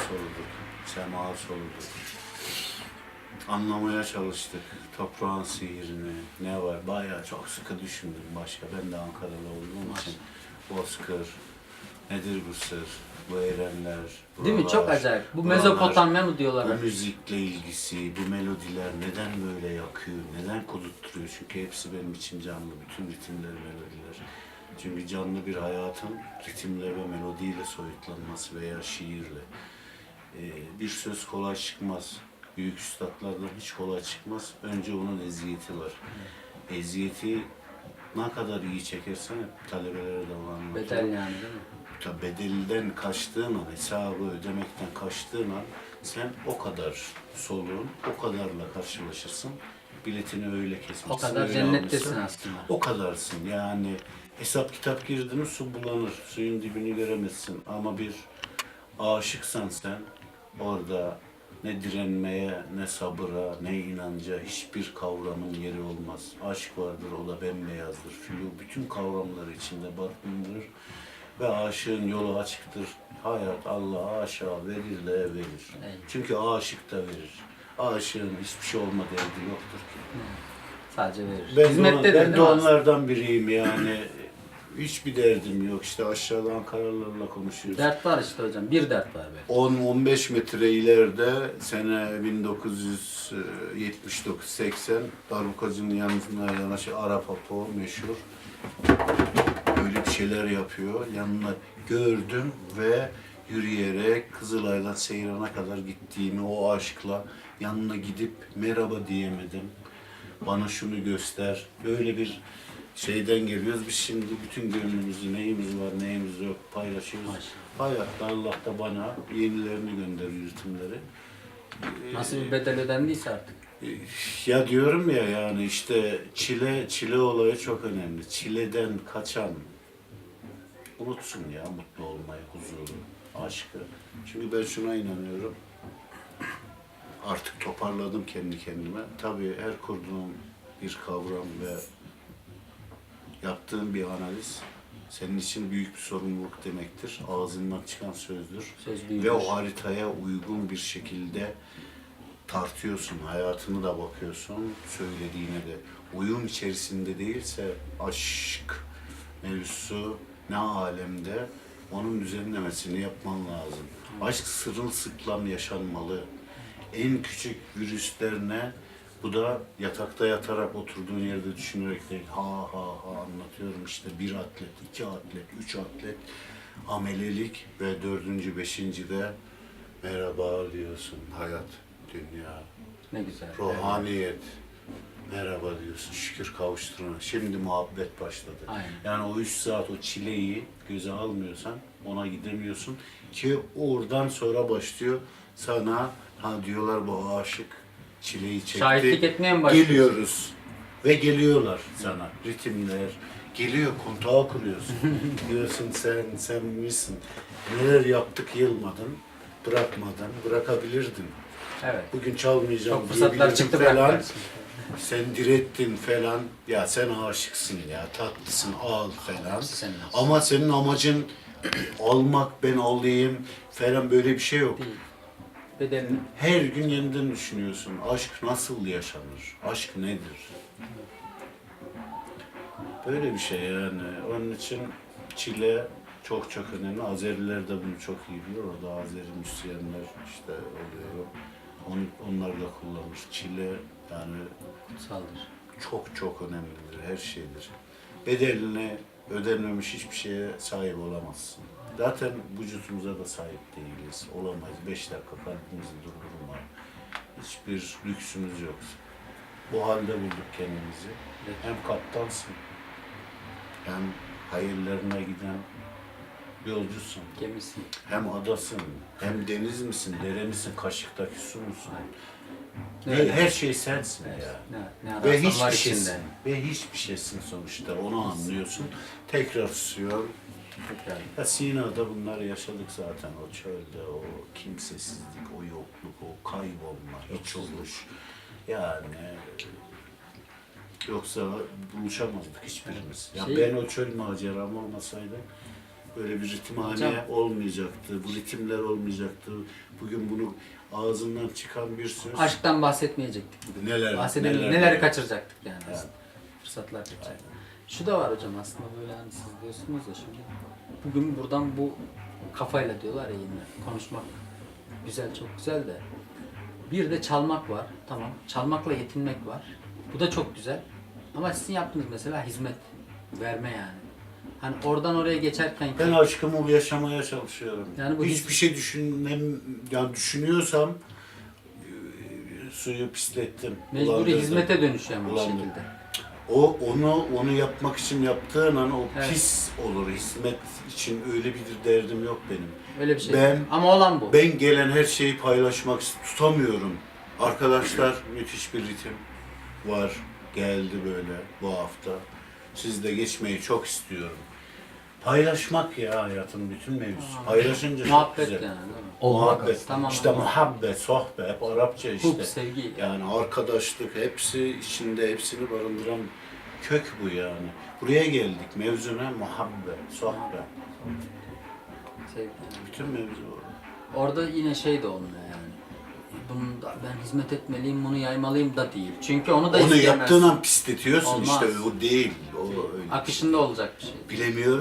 soluduk, sema soluduk. Anlamaya çalıştık toprağın sihirini, ne var. Bayağı çok sıkı düşündüm başka. Ben de Ankaralı olduğum için. Bozkır, nedir bu sır, bu erenler, Değil mi? buralar, Çok acayip. Bu buralar, Mezopotamya mı diyorlar? Bu müzikle ilgisi, bu melodiler neden böyle yakıyor, neden kudurtturuyor? Çünkü hepsi benim için canlı, bütün ritimler, melodiler. Çünkü canlı bir hayatın ritimle ve melodiyle soyutlanması veya şiirle. Ee, bir söz kolay çıkmaz. Büyük üstadlardan hiç kolay çıkmaz. Önce onun eziyeti var. Eziyeti ne kadar iyi çekersen hep talebelere de anlatıyorum. Bedel yani değil mi? Ta bedelden kaçtığın an, hesabı ödemekten kaçtığın an sen o kadar soluğun, o kadarla karşılaşırsın. Biletini öyle kesmişsin. O kadar öyle cennettesin almışsın. aslında. O kadarsın yani. Hesap kitap girdi mi su bulanır. Suyun dibini göremezsin. Ama bir aşıksan sen orada ne direnmeye, ne sabıra, ne inanca hiçbir kavramın yeri olmaz. Aşk vardır, o da bembeyazdır. Flu bütün kavramları içinde barındırır. Ve aşığın yolu açıktır. Hayat Allah aşağı verir de verir. Evet. Çünkü aşık da verir. Aşığın hiçbir şey olma derdi yoktur ki. Sadece verir. Ben, de, Hizmette on- de ben de onlardan biriyim yani. Hiçbir derdim yok. İşte aşağıda Ankaralılarla konuşuyoruz. Dert var işte hocam. Bir dert var be. 10-15 metre ileride sene 1979-80 Darbukacı'nın yanına yanaşı Arap Apo meşhur. Öyle bir şeyler yapıyor. Yanına gördüm ve yürüyerek Kızılay'dan Seyran'a kadar gittiğimi o aşkla yanına gidip merhaba diyemedim. Bana şunu göster. Böyle bir şeyden geliyoruz. Biz şimdi bütün gönlümüzü neyimiz var neyimiz yok paylaşıyoruz. Hayatta Allah da bana yenilerini gönderiyor ritimleri. Nasıl bir bedel ödendiyse artık. Ya diyorum ya yani işte çile çile olayı çok önemli. Çileden kaçan unutsun ya mutlu olmayı, huzuru, aşkı. Çünkü ben şuna inanıyorum. Artık toparladım kendi kendime. Tabii her kurduğum bir kavram ve yaptığım bir analiz senin için büyük bir sorumluluk demektir. Ağzından çıkan sözdür. Söz büyüdür. Ve o haritaya uygun bir şekilde tartıyorsun, hayatını da bakıyorsun, söylediğine de. Uyum içerisinde değilse aşk mevzusu ne alemde onun düzenlemesini yapman lazım. Aşk sırılsıklam yaşanmalı. En küçük virüslerine bu da yatakta yatarak oturduğun yerde düşünerek değil. Ha ha ha anlatıyorum işte bir atlet, iki atlet, üç atlet amelelik ve dördüncü, beşinci de merhaba diyorsun hayat, dünya, Ne güzel. ruhaniyet. Merhaba diyorsun, şükür kavuşturma. Şimdi muhabbet başladı. Aynen. Yani o üç saat o çileyi göze almıyorsan ona gidemiyorsun. Ki oradan sonra başlıyor sana ha diyorlar bu aşık çileyi çekti. Şahitlik etmeye mi başlıyorsun? Geliyoruz. Ve geliyorlar sana. Ritimler. Geliyor kontağı kuruyorsun. diyorsun sen, sen misin? Neler yaptık yılmadın, bırakmadın, bırakabilirdin. Evet. Bugün çalmayacağım Çok fırsatlar çıktı falan. Sen direttin falan. Ya sen aşıksın ya, tatlısın, al falan. Ama senin amacın almak, ben alayım falan böyle bir şey yok. Değil. Bedelini. Her gün yeniden düşünüyorsun. Aşk nasıl yaşanır? Aşk nedir? Böyle bir şey yani. Onun için çile çok çok önemli. Azeriler de bunu çok iyi biliyor. Orada Azeri müzisyenler işte oluyor. On, onlar da kullanmış. Çile yani Kutsaldır. çok çok önemlidir. Her şeydir. Bedeline ödenmemiş hiçbir şeye sahip olamazsın. Zaten vücutumuza da sahip değiliz. Olamayız. Beş dakika kalbimizi durdurma. Hiçbir lüksümüz yok. Bu halde bulduk kendimizi. Hem kaptansın, hem hayırlarına giden yolcusun. Gemisin. Hem adasın, hem deniz misin, dere misin, kaşıktaki su musun? Öyle. her şey sensin ya. Ne, ne Ve hiçbir şeysin. Ve hiçbir şeysin sonuçta. Onu anlıyorsun. Tekrar susuyor. Ya Sina'da bunları yaşadık zaten. O çölde, o kimsesizlik, o yokluk, o kaybolma, hiç oluş. Yani yoksa buluşamazdık hiçbirimiz. Ya Şey- ben o çöl maceram olmasaydı Böyle bir ritimhane Hocam. olmayacaktı. Bu ritimler olmayacaktı. Bugün bunu ağzından çıkan bir söz. Aşktan bahsetmeyecektik. Neler, Bahsedelim, neler, kaçıracaktık yani. Aslında. Fırsatlar kaçıracaktık. Şu da var hocam aslında böyle hani siz diyorsunuz ya şimdi. Bugün buradan bu kafayla diyorlar ya yine konuşmak güzel çok güzel de bir de çalmak var. Tamam. Çalmakla yetinmek var. Bu da çok güzel. Ama sizin yaptığınız mesela hizmet verme yani. Hani oradan oraya geçerken Ben aşkımı yaşamaya çalışıyorum. Yani bu Hiçbir his- şey düşünmem, yani düşünüyorsam e, suyu pislettim. mecburi bulandırdım. hizmete dönüşüyor ama bir şekilde. O onu onu yapmak için yaptığın an o Evet. pis olur. Hizmet için öyle bir derdim yok benim. Öyle bir şey. Ben- ama olan bu. Ben gelen her şeyi paylaşmak tutamıyorum. Arkadaşlar müthiş bir ritim var. Geldi böyle bu hafta. Sizde geçmeyi çok istiyorum. Paylaşmak ya hayatın bütün mevzusu. Aa, Paylaşınca çok Muhabbet güzel. yani değil mi? Muhabbet. Tamam, işte muhabbet, sohbet, Arapça işte. Hub, sevgi. Yani arkadaşlık hepsi içinde hepsini barındıran kök bu yani. Buraya geldik. Mevzu ne? Muhabbet, sohbet. Sevgi. Bütün mevzu o. Orada yine şey de olmuyor yani. Bunu da ben hizmet etmeliyim, bunu yaymalıyım da değil. Çünkü onu da Onu isteyemezsin. yaptığın an pisletiyorsun Olmaz. işte o değil. O öyle. Akışında olacak bir şey. Bilemiyorum.